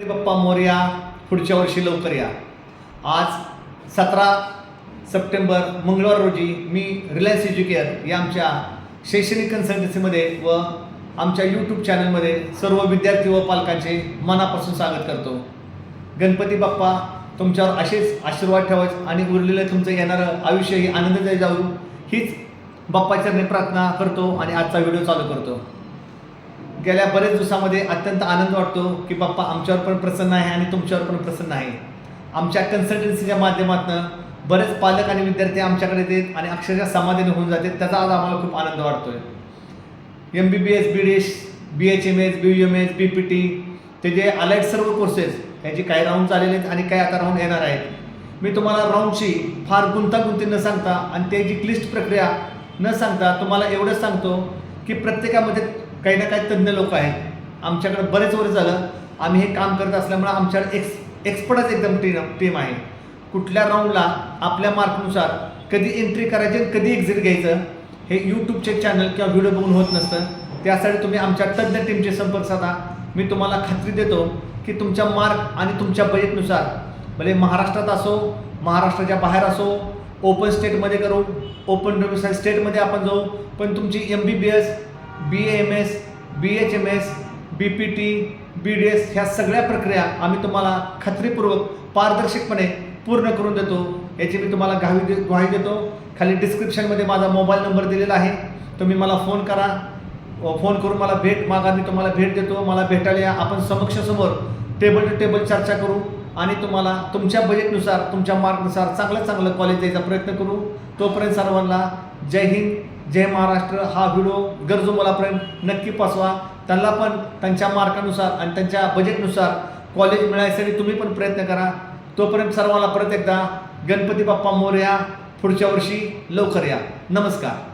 बाप्पा मोर्या पुढच्या वर्षी लवकर या. आज सतरा सप्टेंबर मंगळवार रोजी मी रिलायन्स एज्युकेअर या आमच्या शैक्षणिक कन्सल्टन्सीमध्ये व आमच्या यूट्यूब चॅनलमध्ये सर्व विद्यार्थी व पालकांचे मनापासून स्वागत करतो. गणपती बाप्पा तुमच्यावर असेच आशीर्वाद ठेवत आणि उरलेलं तुमचं येणारं आयुष्यही आनंददायी जाऊ हीच बाप्पाचरणी प्रार्थना करतो आणि आजचा व्हिडिओ चालू करतो. गेल्या बरेच दिवसामध्ये अत्यंत आनंद वाटतो की बाप्पा आमच्यावर पण प्रसन्न आहे आणि तुमच्यावर पण प्रसन्न आहे. आमच्या कन्सल्टन्सीच्या माध्यमातून बरेच पालक आणि विद्यार्थी आमच्याकडे येतात आणि अक्षरशः समाधानी होऊन जातात. त्याचा आज आम्हाला खूप आनंद वाटतोय. M B B S B D S B H M S B U M S B P T ते जे अलाइड सर्व कोर्सेस याची काही राऊंड झालेले आहेत आणि काही आता राऊंड येणार आहेत. मी तुम्हाला राऊंडची फार गुंतागुंती न सांगता आणि त्याची क्लिष्ट प्रक्रिया न सांगता तुम्हाला एवढंच सांगतो की प्रत्येकामध्ये काही ना काही तज्ज्ञ लोक आहेत. आमच्याकडे बरेच वर्ष झालं आम्ही हे काम करत असल्यामुळे आमच्याकडे एक्स एक्सपर्टच एकदम टीम टीम आहे. कुठल्या राऊंडला आपल्या मार्कनुसार कधी एंट्री करायची आणि कधी एक्झिट घ्यायचं हे यूट्यूबचे चॅनल किंवा व्हिडिओ बघून होत नसतं. त्यासाठी तुम्ही आमच्या तज्ज्ञ टीमचे संपर्क साधा. मी तुम्हाला खात्री देतो की तुमच्या मार्क आणि तुमच्या बजेटनुसार भले महाराष्ट्रात असो महाराष्ट्राच्या बाहेर असो ओपन स्टेटमध्ये करू ओपन डोमिसाईल स्टेटमध्ये आपण जाऊ पण तुमची M B B S B M S B H M S B P T B D S ह्या सगळ्या प्रक्रिया आम्ही तुम्हाला खात्रीपूर्वक पारदर्शकपणे पूर्ण करून देतो. याची मी तुम्हाला घावी दे ग्वाही देतो. खाली डिस्क्रिप्शनमध्ये माझा मोबाईल नंबर दिलेला आहे. तुम्ही मला फोन करा. फोन करून मला भेट मागा. मी तुम्हाला भेट देतो. मला भेटायला या. आपण समक्षसमोर टेबल टू टेबल चर्चा करू आणि तुम्हाला तुमच्या बजेटनुसार तुमच्या मार्कनुसार चांगलं चांगलं कॉलेज द्यायचा प्रयत्न करू. तोपर्यंत सर्वांना जय हिंद. जय महाराष्ट्र हा व्हिडिओ गरजू मुलापर्यंत नक्की पासवा त्यांना पण त्यांच्या मार्कानुसार आणि त्यांच्या बजेटनुसार कॉलेज मिळायसाठी तुम्ही पण प्रयत्न करा. तोपर्यंत सर्वांना परत एकदा गणपती बाप्पा मोर्या पुढच्या वर्षी लवकर या. नमस्कार.